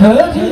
হরে